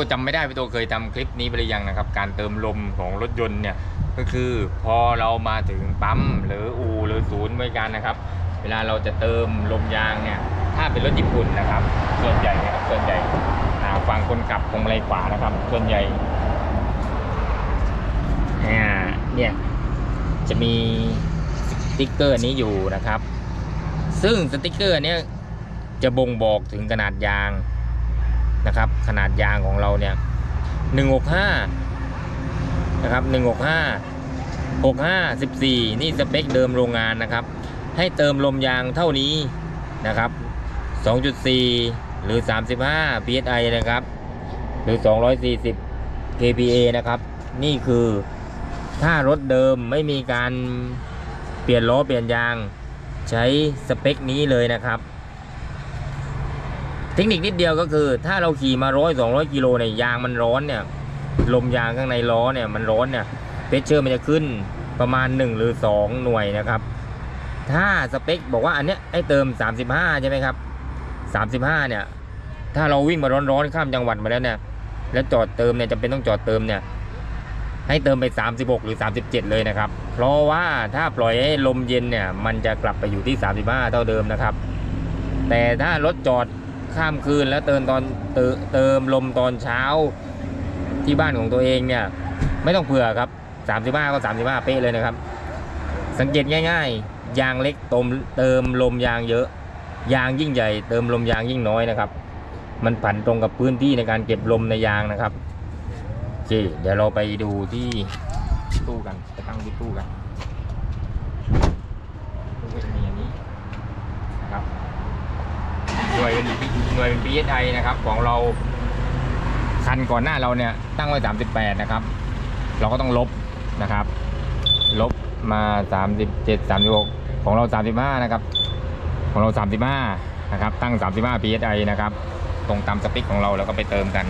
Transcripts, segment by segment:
ตัวจำไม่ได้พี่ตัวเคยทำคลิปนี้ไปหรือยังนะครับ การเติมลมของรถยนต์เนี่ยก็คือพอเรามาถึงปั๊มหรืออู่หรือศูนย์บริการนะครับ เวลาเราจะเติมลมยางเนี่ยถ้าเป็นรถญี่ปุ่นนะครับ ส่วนใหญ่นะครับส่วนใหญ่ฝั่งคนขับพวงมาลัยขวานะครับ ส่วนใหญ่เนี่ยจะมีสติ๊กเกอร์นี้อยู่นะครับ ซึ่งสติ๊กเกอร์เนี้ยจะบ่งบอกถึงขนาดยาง นะครับ ขนาดยางของเราเนี่ย165นะครับ165 65 14 นี่สเปคเดิมโรงงานนะครับ ให้เติมลมยางเท่านี้นะครับ 2.4 หรือ 35 psi นะครับ หรือ 240 kPa นะครับ นี่คือถ้ารถเดิมไม่มีการเปลี่ยนล้อเปลี่ยนยาง ใช้สเปคนี้เลยนะครับ เทคนิคนิดเดียวก็คือ ถ้าเราขี่มาร้อยสองร้อยกิโลเนี่ยยางมันร้อนเนี่ยลมยางข้างในล้อเนี่ยมันร้อนเนี่ยเพชเชอร์มันจะขึ้นประมาณ 1 หรือ 2 หน่วยนะครับ ถ้าสเปคบอกว่าอันเนี้ยให้เติม 35 ใช่ไหมครับ 35 เนี่ย ถ้าเราวิ่งมาร้อนๆข้ามจังหวัดมาแล้วเนี่ย แล้วจอดเติมเนี่ยจำเป็นต้องจอดเติมเนี่ย ให้เติมไป 36 หรือ 37 เลยนะครับ เพราะว่าถ้าปล่อยให้ลมเย็นเนี่ย มันจะกลับไปอยู่ที่ 35 เท่าเดิมนะครับ แต่ถ้ารถจอด ข้ามคืนแล้วเติมตอนเติมลมตอนเช้าที่บ้านของตัวเองเนี่ยไม่ต้องเผื่อครับ 35 ก็ 35 เป๊ะเลยนะครับ สังเกตง่าย ๆ ยางเล็กเติมเติมลมยางเยอะ ยางยิ่งใหญ่ เติมลมยางยิ่งน้อยนะครับ มันผันตรงกับพื้นที่ในการเก็บลมในยางนะครับโอเคเดี๋ยวเราไปดูที่ตู้กันไปตั้งที่ตู้กันตู้ก็จะมีอันนี้นะครับ น่วยเป็นหน่วยเป็น PSI นะครับ ของเราคันก่อนหน้าเราเนี่ยตั้งไว้ 38 นะครับ เราก็ต้องลบนะครับ ลบมา 37 36 ของเรา 35 นะครับ ของเรา 35 นะครับ ตั้ง 35 PSI นะครับ ตรงตามสปิกของเราแล้วก็ไปเติมกัน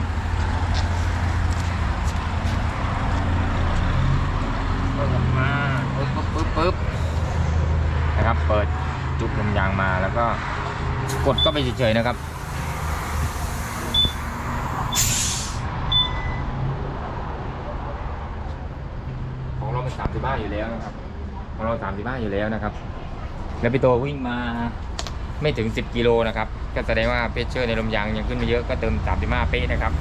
เปิดออกมาปึ๊บปึ๊บปึ๊บปึ๊บนะครับ เปิดจุกลมยางมาแล้วก็ กดก็ไปเฉยๆนะครับ ของเราเป็น35อยู่แล้วนะครับ ของเรา35อยู่แล้วนะครับ แล้วพี่โตวิ่งมาไม่ถึง 10 กิโลนะครับ ก็แสดงว่าเพชเชอร์ในลมยางยังขึ้นไม่เยอะก็เติม 35 เป๊ะนะครับ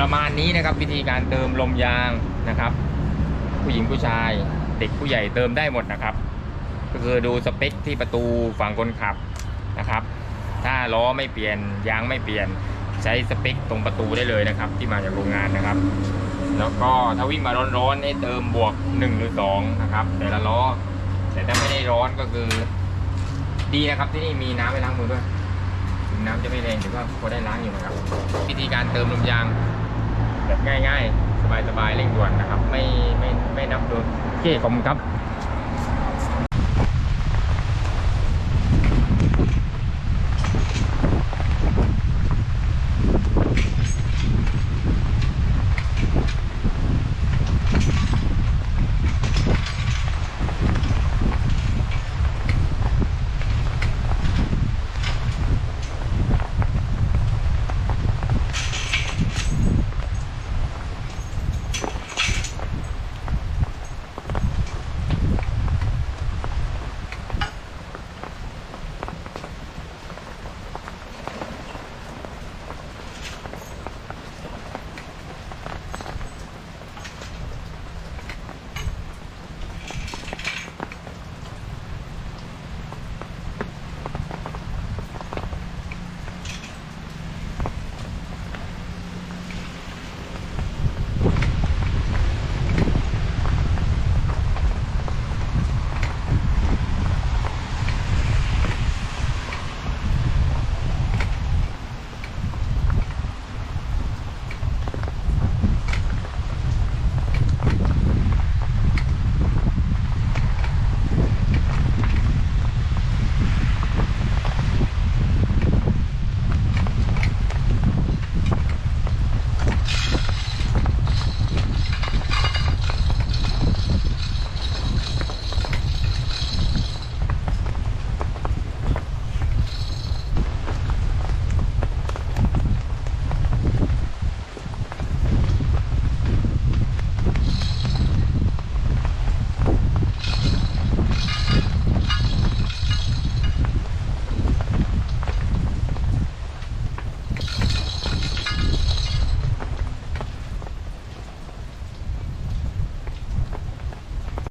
ประมาณนี้นะครับวิธีการเติมลมยางนะครับ ผู้หญิงผู้ชายเด็กผู้ใหญ่เติมได้หมดนะครับ ก็คือดูสเปคที่ประตูฝั่งคนขับนะครับ ถ้าล้อไม่เปลี่ยนยางไม่เปลี่ยนใช้สเปคตรงประตูได้เลยนะครับ ที่มาจากโรงงานนะครับ แล้วก็ถ้าวิ่งมาร้อนๆให้เติมบวก 1 หรือ 2 นะครับ แต่ละล้อ แต่ถ้าไม่ได้ร้อนก็คือ ดีนะครับที่นี่มีน้ำให้ล้างมือด้วยถึงน้ำจะไม่แรงแต่ก็พอได้ล้างอยู่นะครับ วิธีการเติมลมยางแบบง่าย ๆ สบายๆเร่งด่วนนะครับ ไม่ไม่ไม่นับโดนโอเคขอบคุณครับ